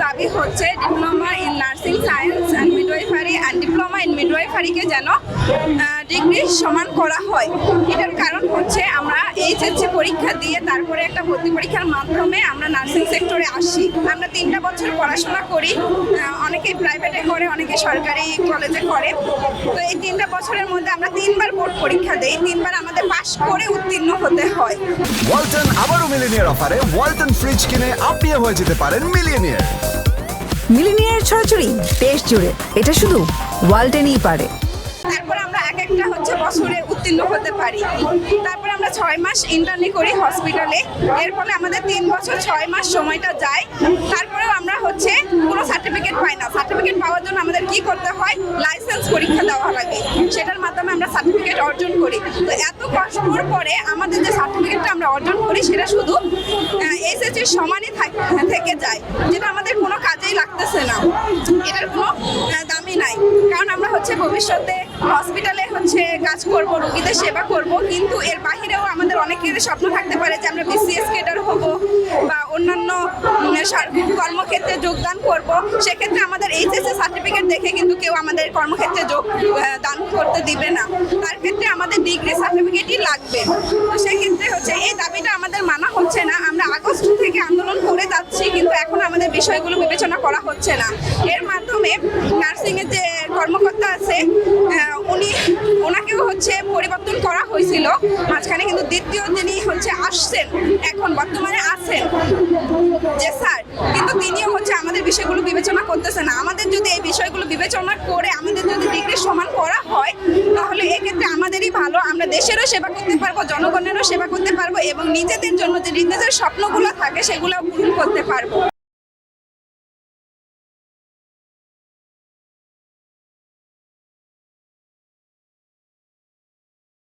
দাবি হচ্ছে ডিপ্লোমা মিডওয়াইফারিকে যেন ডিগ্রি সমান করা হয়। এটার কারণ হচ্ছে আমরা এইচএসসি পরীক্ষা দিয়ে তারপরে একটা ভর্তি পরীক্ষার মাধ্যমে আমরা নার্সিং সেক্টরে আসি। আমরা তিনটা বছর পড়াশোনা করি অনেকে প্রাইভেটে করে অনেকে সরকারি কলেজে করে। তো এই তিনটা বছরের মধ্যে আমরা তিনবার বোর্ড পরীক্ষা দিই তিনবার আমাদের পাশ করে উত্তীর্ণ হতে হয়। ওয়ালটন আবারও মিলিনিয়ার অফারে ওয়ালটন ফ্রিজ কিনে আপনিও হয়ে যেতে পারেন মিলিয়নিয়ার। মিলিনিয়ার ছড়াছড়ি দেশ জুড়ে এটা শুধু ওয়ালটেনই পারে। তারপর আমরা এক একটা হচ্ছে বছরে উত্তীর্ণ হতে পারি। তারপর আমরা ছয় মাস ইন্টার্নি করি হসপিটালে এর ফলে আমাদের তিন বছর ছয় মাস সময়টা যায়। তারপরেও হচ্ছে কোনো সার্টিফিকেট পাই না। সার্টিফিকেট পাওয়ার জন্য আমাদের কি করতে হয়? লাইসেন্স পরীক্ষা দেওয়া লাগে। সেটার মাধ্যমে আমরা সার্টিফিকেট অর্জন করি। তো এত কষ্টর পরে আমাদের যে সার্টিফিকেটটা আমরা অর্জন করি, সেটা শুধু এসএসসির সমানই থাক- যায়। যেটা আমাদের কোনো কাজেই লাগতেছে না। এটার কোনো দামই নাই। কারণ আমরা হচ্ছে ভবিষ্যতে হসপিটালে হচ্ছে কাজ করব, রোগীদের সেবা করব, কিন্তু এর বাহিরেও আমাদের অনেকের স্বপ্ন থাকতে পারে যে আমরা বিসিএস কেডার হব কর্মক্ষেত্রে যোগদান করব। সেক্ষেত্রে আমাদের এইচএসএ সার্টিফিকেট দেখে কিন্তু কেউ আমাদের কর্মক্ষেত্রে যোগ দান করতে দিবে না। তার ক্ষেত্রে আমাদের ডিগ্রি সার্টিফিকেটই লাগবে। তো সেক্ষেত্রে হচ্ছে এই দাবিটা আমাদের মানা হচ্ছে না। আমরা আগস্ট থেকে আন্দোলন করে যাচ্ছি, কিন্তু এখন আমাদের বিষয়গুলো বিবেচনা করা হচ্ছে না। এর মাধ্যমে নার্সিং এর যে কর্মকর্তা আছে উনি, ওনাকেও হচ্ছে পরিবর্তন করা হয়েছিল। মাঝখানে কিন্তু দ্বিতীয় যিনি হচ্ছে আসছেন, এখন বর্তমানে আছেন। যে কিন্তু তিনিও হচ্ছে আমাদের বিষয়গুলো বিবেচনা করতেছে না আমাদের যদি এই বিষয়গুলো বিবেচনা করে আমাদের যদি ডিগ্রি সমান করা হয়, তাহলে এক্ষেত্রে আমাদেরই ভালো। আমরা দেশেরও সেবা করতে পারব, জনগণেরও সেবা করতে পারব এবং নিজেদের জন্য যে নিজেদের স্বপ্নগুলো থাকে সেগুলো পূরণ করতে পারব।